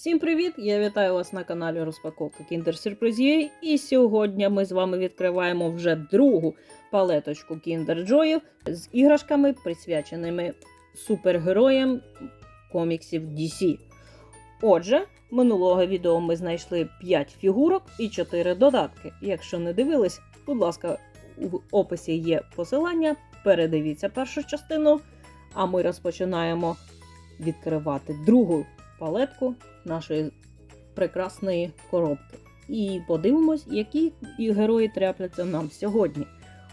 Всім привіт! Я вітаю вас на каналі Розпаковка Kinder І сьогодні ми з вами відкриваємо вже другу палеточку Kinder Joy з іграшками, присвяченими супергероям коміксів DC. Отже, минулого відео ми знайшли 5 фігурок і 4 додатки. Якщо не дивились, будь ласка, у описі є посилання. Передивіться першу частину, а ми розпочинаємо відкривати другу палетку нашої прекрасної коробки. І подивимось, які герої трапляться нам сьогодні.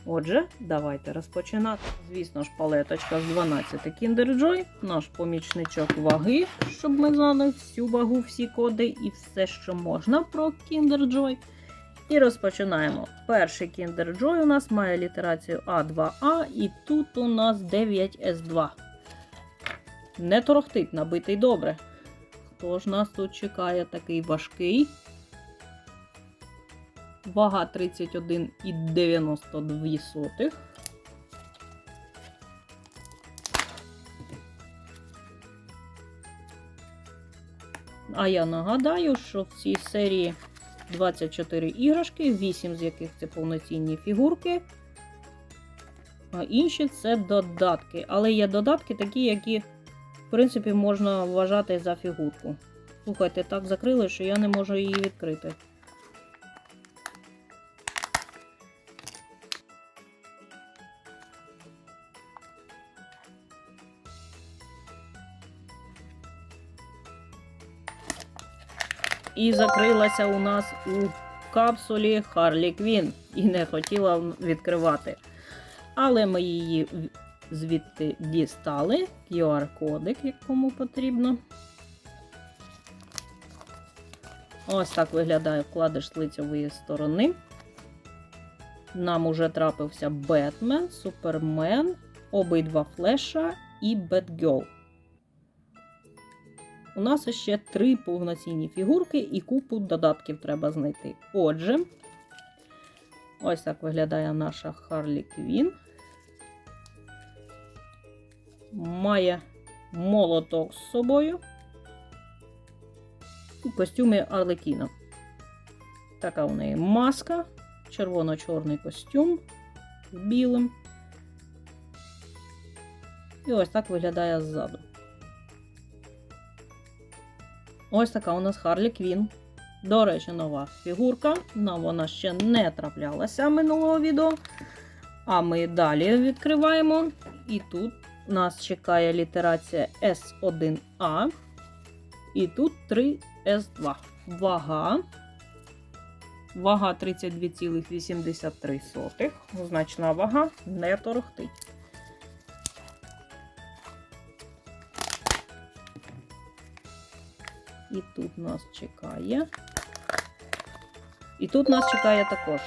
Отже, давайте розпочинати. Звісно ж, палеточка з 12 Kinder Joy, наш помічничок ваги, щоб ми знали всю вагу, всі коди і все, що можна про Kinder Joy. І розпочинаємо. Перший Kinder Joy у нас має літерацію А2А, і тут у нас 9С2. Не торохтить, набитий добре. Хто ж нас тут чекає такий важкий? Вага 31,92. А я нагадаю, що в цій серії 24 іграшки, 8 з яких це повноцінні фігурки. А інші це додатки. Але є додатки такі, які в принципі, можна вважати за фігурку. Слухайте, так закрили, що я не можу її відкрити. І закрилася у нас у капсулі Харлі Квін і не хотіла відкривати. Але ми її звідти дістали QR-кодик, як кому потрібно. Ось так виглядає вкладиш з лицевої сторони. Нам уже трапився Бетмен, Супермен, обидва флеша і Бетгерл. У нас ще три повноцінні фігурки і купу додатків треба знайти. Отже, ось так виглядає наша Харлі Квін має молоток з собою у костюмі Арлекіна. Така у неї маска, червоно-чорний костюм білим. І ось так виглядає ззаду. Ось така у нас Харлі Квін. До речі, нова фігурка. Нам вона ще не траплялася минулого відео. А ми далі відкриваємо. І тут нас чекає літерація S1A. І тут 3S2. Вага. Вага 32,83. Значна вага не торохтить. І тут нас чекає. І тут нас чекає також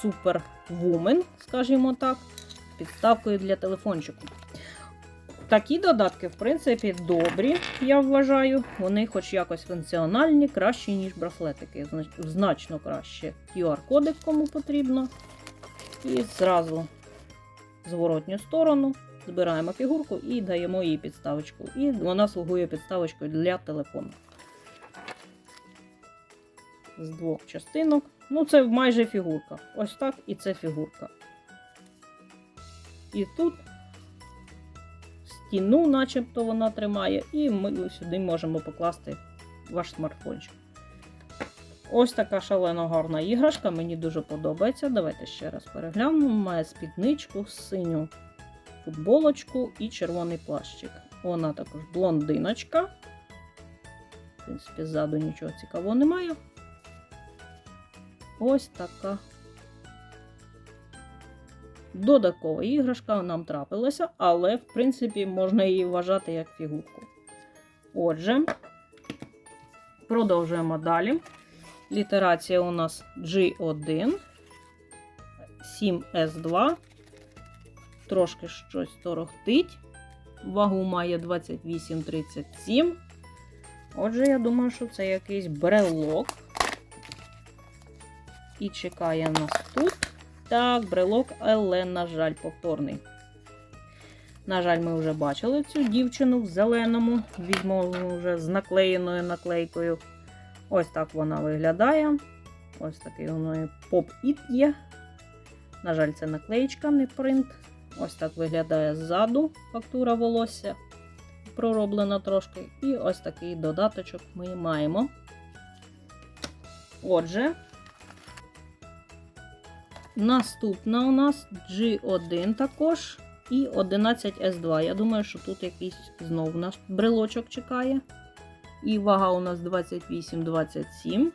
Супервумен, скажімо так, підставкою для телефончику. Такі додатки, в принципі, добрі, я вважаю. Вони хоч якось функціональні, кращі, ніж браслетики. Значно краще. QR-кодик кому потрібно. І зразу зворотню сторону збираємо фігурку і даємо їй підставочку. І вона слугує підставочкою для телефону. З двох частинок. Ну, це майже фігурка. Ось так і це фігурка. І тут стіну, начебто вона тримає, і ми сюди можемо покласти ваш смартфончик. Ось така шалено гарна іграшка, мені дуже подобається. Давайте ще раз переглянемо. Має спідничку, синю футболочку і червоний плащик. Вона також блондиночка. В принципі, ззаду нічого цікавого немає. Ось така додаткова іграшка нам трапилася, але, в принципі, можна її вважати як фігурку. Отже, продовжуємо далі. Літерація у нас G1, 7S2. Трошки щось торохтить. Вагу має 28,37. Отже, я думаю, що це якийсь брелок. І чекає нас тут. Так, брелок, але, на жаль, повторний. На жаль, ми вже бачили цю дівчину в зеленому. Візьмемо вже з наклеєною наклейкою. Ось так вона виглядає. Ось такий у неї поп-іт є. На жаль, це наклеєчка, не принт. Ось так виглядає ззаду фактура волосся. Пророблена трошки. І ось такий додаточок ми маємо. Отже, наступна у нас G1 також і 11S2. Я думаю, що тут якийсь знову наш брелочок чекає. І вага у нас 28-27.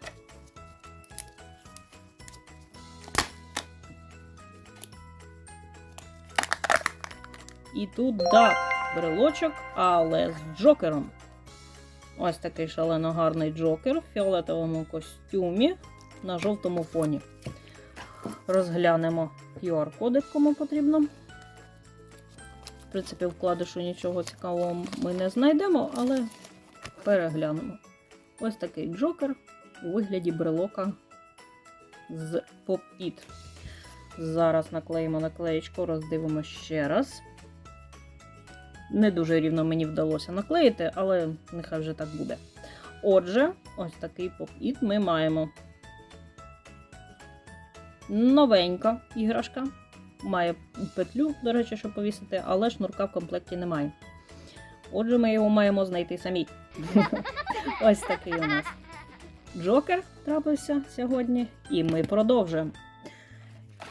І тут дак брелочок, але з джокером. Ось такий шалено гарний джокер в фіолетовому костюмі на жовтому фоні. Розглянемо QR-кодик, кому потрібно. В принципі, вкладишу нічого цікавого ми не знайдемо, але переглянемо. Ось такий джокер у вигляді брелока з Pop-It. Зараз наклеїмо наклеєчку, роздивимо ще раз. Не дуже рівно мені вдалося наклеїти, але нехай вже так буде. Отже, ось такий поп-іт ми маємо. Новенька іграшка. Має петлю, до речі, щоб повісити, але шнурка в комплекті немає. Отже, ми його маємо знайти самі. Ось такий у нас Джокер трапився сьогодні. І ми продовжуємо.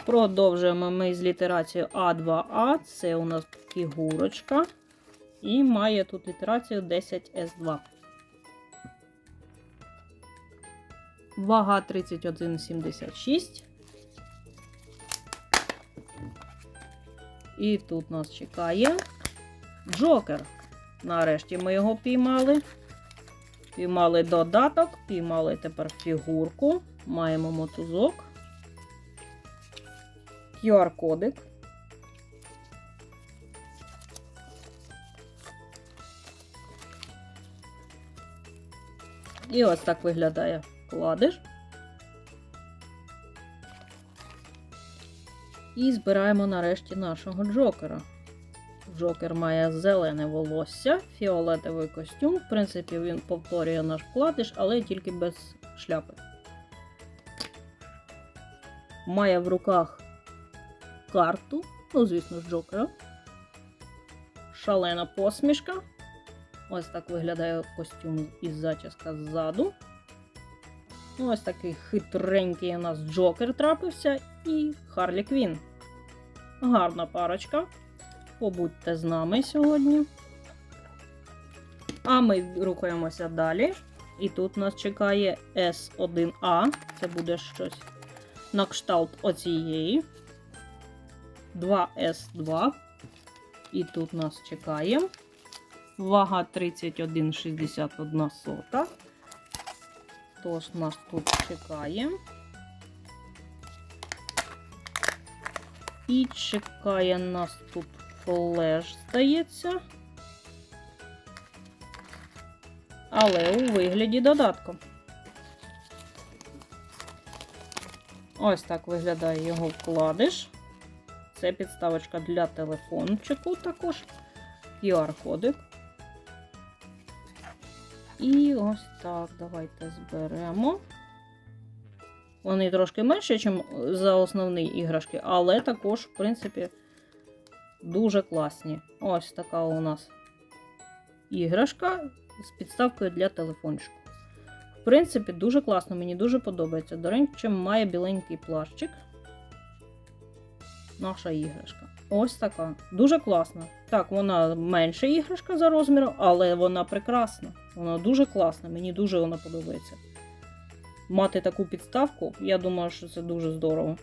Продовжуємо ми з літерацією А2А. Це у нас фігурочка. І має тут літерацію 10С2. Вага 31,76. І тут нас чекає Джокер. Нарешті ми його піймали. Піймали додаток, піймали тепер фігурку. Маємо мотузок. QR-кодик. І ось так виглядає вкладиш. І збираємо нарешті нашого Джокера. Джокер має зелене волосся, фіолетовий костюм. В принципі, він повторює наш вкладиш, але тільки без шляпи. Має в руках карту, ну, звісно ж, Джокера. Шалена посмішка. Ось так виглядає костюм із зачіска ззаду. Ну, Ось такий хитренький у нас Джокер трапився і Харлі Квін. Гарна парочка. Побудьте з нами сьогодні. А ми рухаємося далі. І тут нас чекає S1A. Це буде щось на кшталт оцієї. 2S2. І тут нас чекає. Вага 31,61 сота. Тож нас тут чекає. І чекає нас тут флеш, здається. Але у вигляді додатку. Ось так виглядає його вкладиш. Це підставочка для телефончику також. QR-кодик. І ось так, давайте зберемо. Вони трошки менші, ніж за основні іграшки, але також, в принципі, дуже класні. Ось така у нас іграшка з підставкою для телефончику. В принципі, дуже класно, мені дуже подобається. До речі, має біленький плащик. Наша іграшка. Ось така. Дуже класна. Так, вона менша іграшка за розміром, але вона прекрасна. Вона дуже класна, мені дуже вона подобається. Мати таку підставку, я думаю, що це дуже здорово.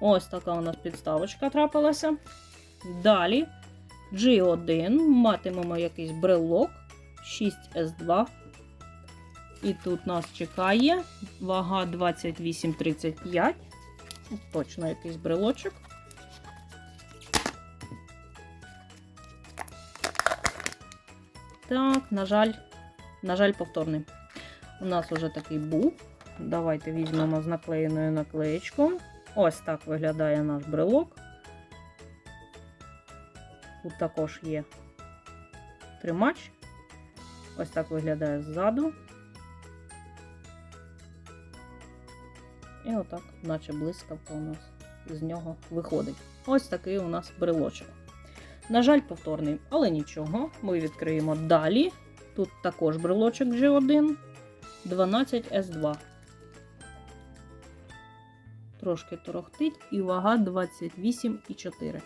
Ось така у нас підставочка трапилася. Далі G1 матимемо якийсь брелок 6S2. І тут нас чекає вага 28,35. Точно якийсь брелочок. Так, на жаль, на жаль, повторний. У нас уже такий був. Давайте візьмемо з наклеєною наклеєчкою. Ось так виглядає наш брелок. Тут також є тримач. Ось так виглядає ззаду. І отак, наче блискавка у нас з нього виходить. Ось такий у нас брелочок. На жаль, повторний, але нічого. Ми відкриємо далі. Тут також брелочок G1 12S2. Трошки торохтить і вага 28,4.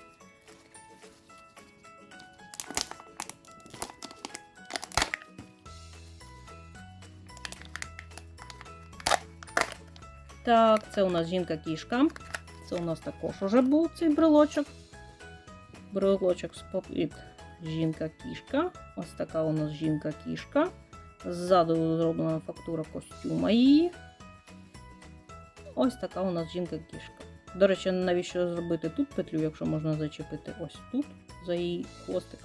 Так, це у нас жінка-кішка. Це у нас також уже був цей брелочок. Брелочок з попід жінка-кішка. Ось така у нас жінка-кішка. Ззаду зроблена фактура костюма її. Ось така у нас жінка-кішка. До речі, навіщо зробити тут петлю, якщо можна зачепити ось тут за її хвостик.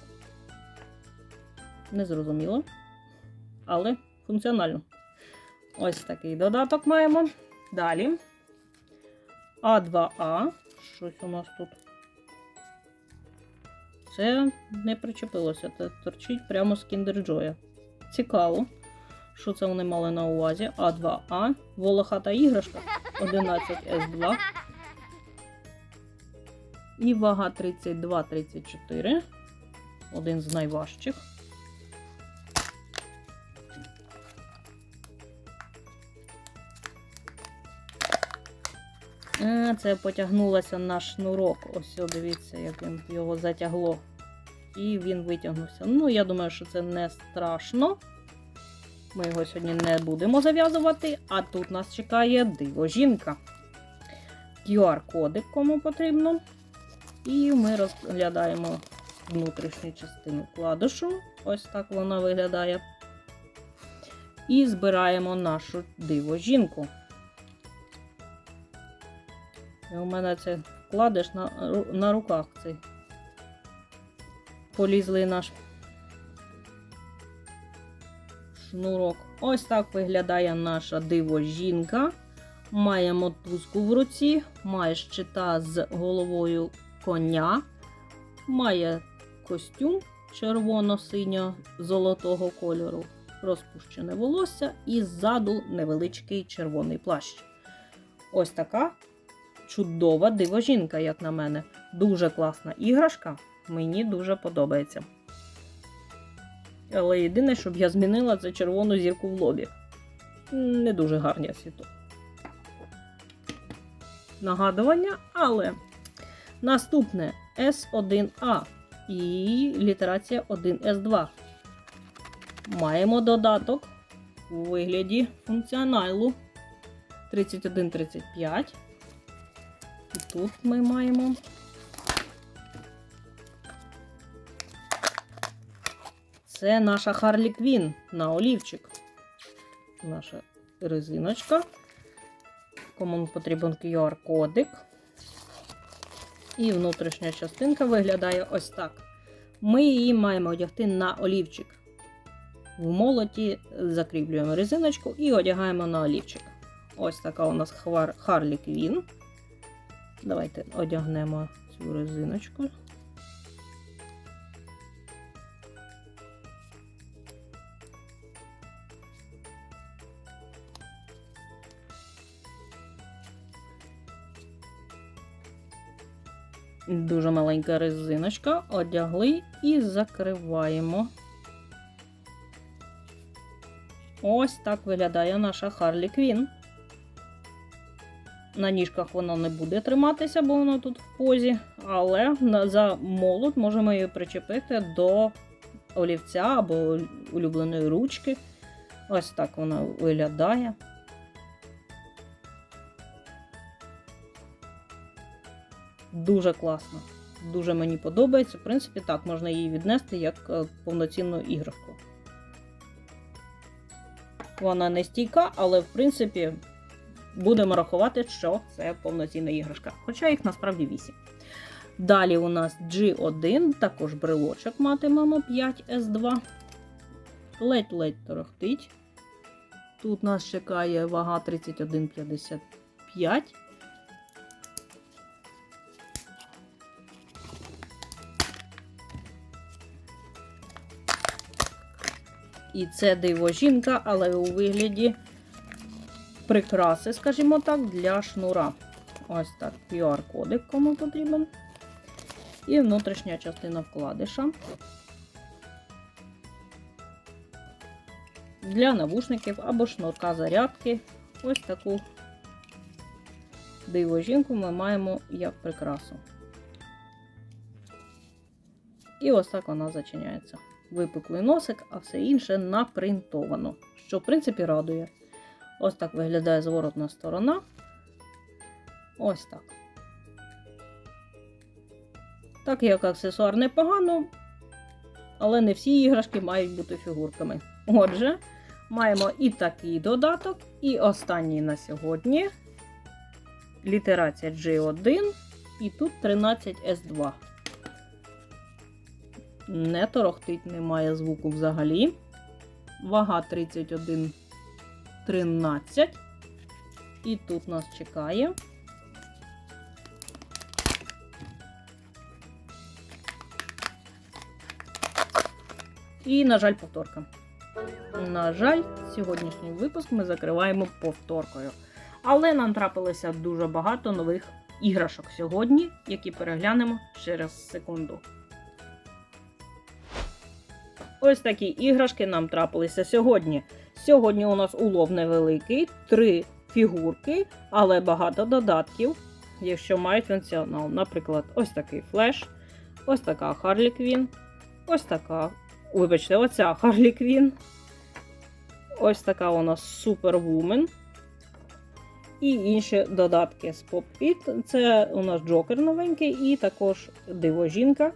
Незрозуміло. Але функціонально. Ось такий додаток маємо. Далі. А2А. Щось у нас тут. Це не причепилося, це торчить прямо з Joy. Цікаво, що це вони мали на увазі. А2А. Волохата іграшка 11С2. І вага 32-34. Один з найважчих. Це потягнулося на шнурок. Ось, дивіться, як його затягло. І він витягнувся. Ну, я думаю, що це не страшно. Ми його сьогодні не будемо зав'язувати. А тут нас чекає диво жінка. QR-кодик, кому потрібно. І ми розглядаємо внутрішню частину вкладишу. Ось так вона виглядає. І збираємо нашу диво жінку. І у мене це вкладиш на, на руках цей. Полізлий наш шнурок. Ось так виглядає наша диво жінка. Має мотузку в руці, має щита з головою коня, має костюм червоно-синьо-золотого кольору, розпущене волосся і ззаду невеличкий червоний плащ. Ось така чудова дивожінка, як на мене. Дуже класна іграшка. Мені дуже подобається. Але єдине, щоб я змінила, це червону зірку в лобі. Не дуже гарні світо. Нагадування, але наступне S1A і літерація 1S2. Маємо додаток у вигляді функціоналу 3135. І тут ми маємо. Це наша Харлі Квін на олівчик. Наша резиночка. Кому потрібен QR-кодик. І внутрішня частинка виглядає ось так. Ми її маємо одягти на олівчик. В молоті закріплюємо резиночку і одягаємо на олівчик. Ось така у нас Харлі Квін. Давайте одягнемо цю резиночку. Дуже маленька резиночка. Одягли і закриваємо. Ось так виглядає наша Харлі Квін. На ніжках воно не буде триматися, бо воно тут в позі. Але за молот можемо її причепити до олівця або улюбленої ручки. Ось так вона виглядає. Дуже класно. Дуже мені подобається. В принципі, так, можна її віднести як е, повноцінну іграшку. Вона не стійка, але в принципі будемо рахувати, що це повноцінна іграшка. Хоча їх насправді 8. Далі у нас G1, також брелочок матимемо 5S2. Ледь-ледь торохтить. Тут нас чекає вага 31,55. І це диво жінка, але у вигляді прикраси, скажімо так, для шнура. Ось так, QR-кодик, кому потрібен. І внутрішня частина вкладиша. Для навушників або шнурка зарядки. Ось таку диво жінку ми маємо як прикрасу. І ось так вона зачиняється. Випуклий носик, а все інше напринтовано, що в принципі радує. Ось так виглядає зворотна сторона. Ось так. Так як аксесуар непогано, але не всі іграшки мають бути фігурками. Отже, маємо і такий додаток, і останній на сьогодні. Літерація G1, і тут 13S2. Не торохтить, немає звуку взагалі. Вага 31 13. І тут нас чекає. І, на жаль, повторка. На жаль, сьогоднішній випуск ми закриваємо повторкою. Але нам трапилося дуже багато нових іграшок сьогодні, які переглянемо через секунду. Ось такі іграшки нам трапилися сьогодні. Сьогодні у нас улов невеликий, три фігурки, але багато додатків, якщо мають функціонал. Наприклад, ось такий флеш, ось така Харлі Квін, ось така, вибачте, оця Харлі Квін. Ось така у нас Супервумен. І інші додатки з Pop-It. Це у нас Джокер новенький, і також Диво жінка,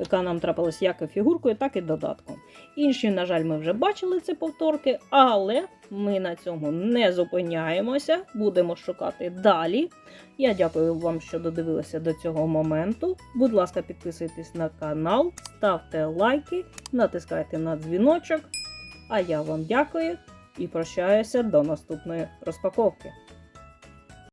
яка нам трапилась як і фігуркою, так і додатком. Інші, на жаль, ми вже бачили ці повторки, але ми на цьому не зупиняємося, будемо шукати далі. Я дякую вам, що додивилися до цього моменту. Будь ласка, підписуйтесь на канал, ставте лайки, натискайте на дзвіночок. А я вам дякую і прощаюся до наступної розпаковки.